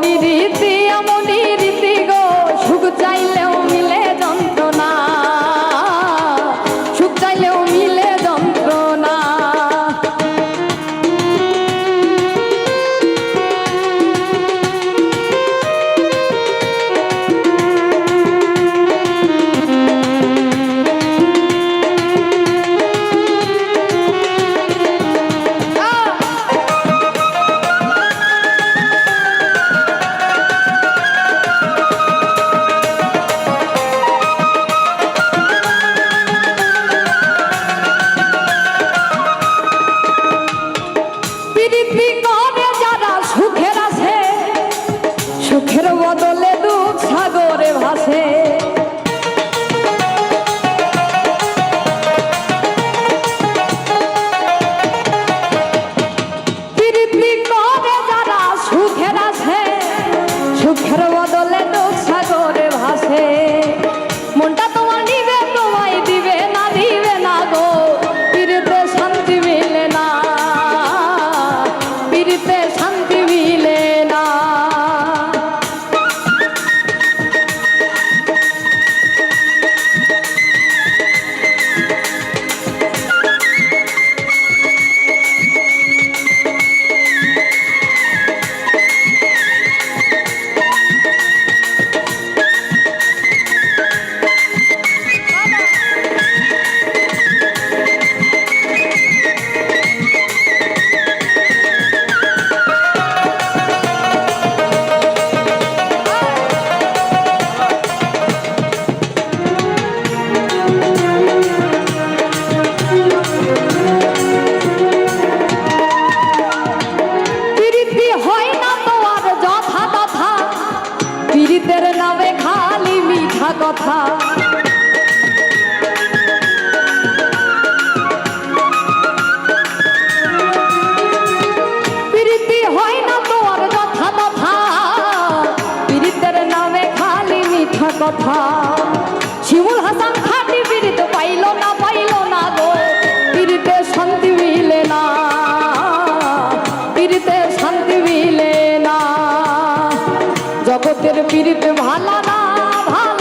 পীড়িতির প্রীতি করে যারা সুখের আছে? সুখের বদলে দুঃখ সাগরে সুখের বদলে দুঃখ সাগরে ভাসে। মনটা কথা। কথা। শিমুল হাসান খাটি পীড়িত পাইল না পাইল না গো। পীড়িতে শান্তি মিলে না। পীড়িতে শান্তি মিলে না। জগতের পীড়িত ভালা না, ভালা